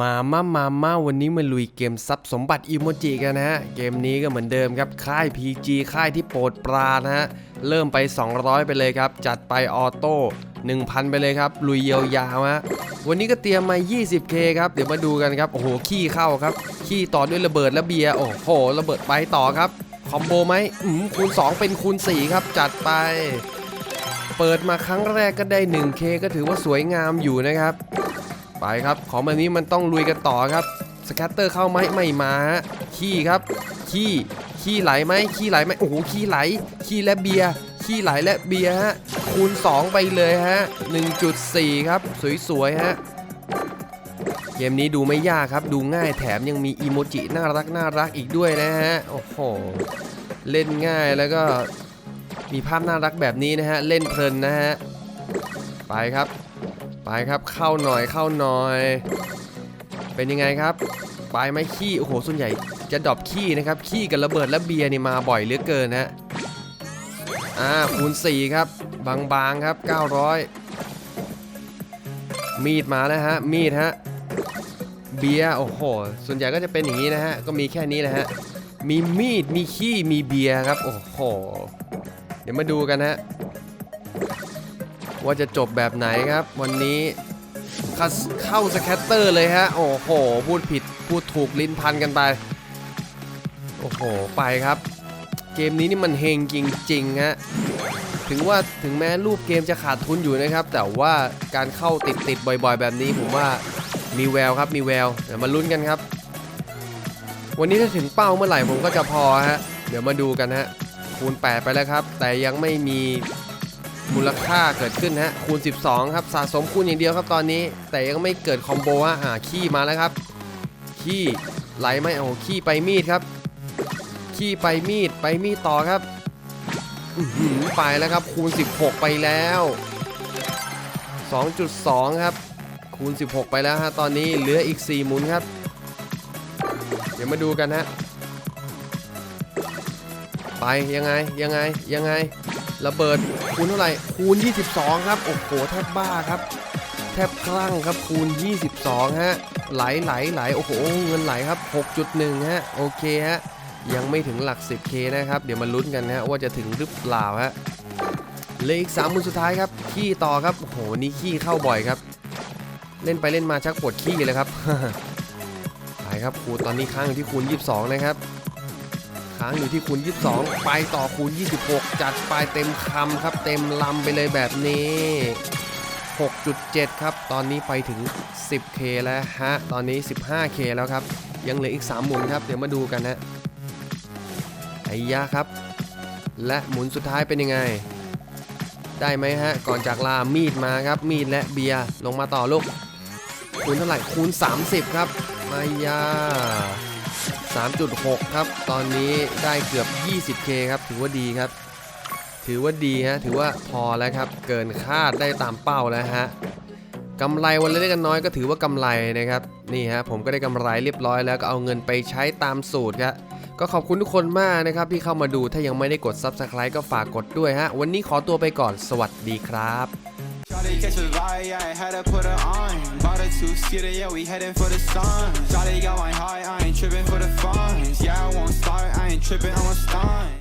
มามามามาวันนี้มาลุยเกมซับสมบัติอีโมจิกันนะฮะ เกมนี้ก็เหมือนเดิมครับ ค่าย PG ค่ายที่โปรดปรานนะฮะ เริ่มไป 200 ไปเลยครับ จัดไปออโต้ 1,000 ไปเลยครับ ลุยยาวๆฮะ วันนี้ก็เตรียมมา 20k ครับ เดี๋ยวมาดูกันครับ โอ้โห ขี้เข้าครับ ขี้ต่อด้วยระเบิดและเบียร์ โอ้โห ระเบิดไปต่อครับ คอมโบไหมอืมคูณ 2 เป็นคูณ 4 ครับ จัดไป เปิดมาครั้งแรกก็ได้ 1k ก็ถือว่าสวยงามอยู่นะครับ ไปครับของแบบนี้มันต้องลุยกันต่อครับสแคตเตอร์เข้าไหมไม่มาขี้ครับขี้ขี้ไหลไหมขี้ไหลไหมโอ้โหขี้ไหลขี้และเบียร์ขี้ไหลและเบียร์ฮะคูณ 2 ไปเลยฮะ 1.4 ครับ สวยๆฮะเกมนี้ดูไม่ยากครับ ดูง่ายแถมยังมีอีโมจิน่ารักน่ารักอีกด้วยนะฮะ โอ้โห เล่นง่ายแล้วก็มีภาพน่ารักแบบนี้นะฮะ เล่นเพลินนะฮะ ไปครับ ไปครับเข้าหน่อยเข้าหน่อย เป็นยังไงครับไปไหมขี้โอ้โหส่วนใหญ่จะดรอปขี้นะครับขี้กับระเบิดและเบียร์นี่มาบ่อยเหลือเกินฮะอ่าคูณ4ครับบางๆครับ 900 มีดมาแล้วฮะมีดฮะเบียร์โอ้โหส่วนใหญ่ก็จะเป็นอย่างนี้นะฮะก็มีแค่นี้นะฮะมีมีดมีขี้มีเบียร์ครับโอ้โหเดี๋ยวมาดูกันฮะ ว่าจะจบแบบไหนครับ วันนี้เข้าเข้าสแคตเตอร์เลยฮะ โอ้โห พูดผิดพูดถูกลิ้นพันกันไป โอ้โห ไปครับ เกมนี้นี่มันเฮงจริงๆฮะถึงว่าถึงแม้รูปเกมจะขาดทุนอยู่นะครับ แต่ว่าการเข้าติดติดๆบ่อย ๆ แบบนี้ผมว่ามีแววครับมีแววเดี๋ยวมาลุ้นกันครับ วันนี้ถ้าถึงเป้าเมื่อไหร่ผมก็จะพอฮะเดี๋ยวมาดูกันฮะคูณ 8 ไปแล้วครับ แต่ยังไม่มี มูลค่าเกิดขึ้นฮะคูณ 12 ครับสะสมคูณอย่างเดียวครับตอนนี้ แต่ยังไม่เกิดคอมโบฮะอ่าขี้มาแล้วครับ ขี้ไหลไหมโอ้ขี้ไปมีดครับ ขี้ไปมีดไปมีดต่อครับอืไปแล้วครับคูณ 16 ไปแล้ว 2.2 ครับ คูณ 16 ไปแล้วฮะตอนนี้เหลืออีก 4 หมุนครับ เดี๋ยวมาดูกันฮะไปยังไงยังไงยังไง ระเบิดคูณเท่าไหร่คูณ 22 ครับ โอ้โห แทบบ้าครับ แทบคลั่งครับคูณ 22 ฮะ ไหลไหลไหลโอ้โห เงินไหลครับ 6.1 ฮะ โอเคฮะ ยังไม่ถึงหลัก 10k นะครับ เดี๋ยวมาลุ้นกันนะว่าจะถึงหรือเปล่าฮะเหลขอีก3มุนสุดท้ายครับ ขี้ต่อครับ โอ้โห นี่ขี้เข้าบ่อยครับ เล่นไปเล่นมาชักปวดขี้เลยครับ ไปครับคูณตอนนี้ค้างอยู่ที่คูณ 22 นะครับ ค้างอยู่ที่คูณ 22 ไปต่อคูณ 26 จัดไปเต็มคำครับ เต็มลำไปเลยแบบนี้ 6.7 ครับ ตอนนี้ไปถึง 10k แล้วฮะ ตอนนี้ 15k แล้วครับ ยังเหลืออีก 3 หมุนครับ เดี๋ยวมาดูกันนะไอ้ยะครับ และหมุนสุดท้ายเป็นยังไง ได้ไหมฮะ ก่อนจากลามีดมาครับ มีดและเบียร์ลงมาต่อลูกคูณเท่าไหร่คูณ 30 ครับไอ้ยา 3.6 ครับ ตอนนี้ได้เกือบ 20k ครับ ถือว่าดีครับ ถือว่าดีฮะ ถือว่าพอแล้วครับ เกินคาดได้ตามเป้าแล้วฮะกำไรวันเล็กกันน้อยก็ถือว่ากำไรนะครับ นี่ฮะผมก็ได้กำไรเรียบร้อยแล้วก็เอาเงินไปใช้ตามสูตรครับก็ขอบคุณทุกคนมากนะครับที่เข้ามาดูถ้ายังไม่ได้กด Subscribe ก็ฝากกดด้วยฮะ วันนี้ขอตัวไปก่อนสวัสดีครับ Tryna catch a vibe, yeah, I had to put her on. Bought a two-seater, yeah, we heading for the sun. Shawty got my high, I ain't tripping for the funds. Yeah, I won't start, I ain't tripping, I'm a stunt.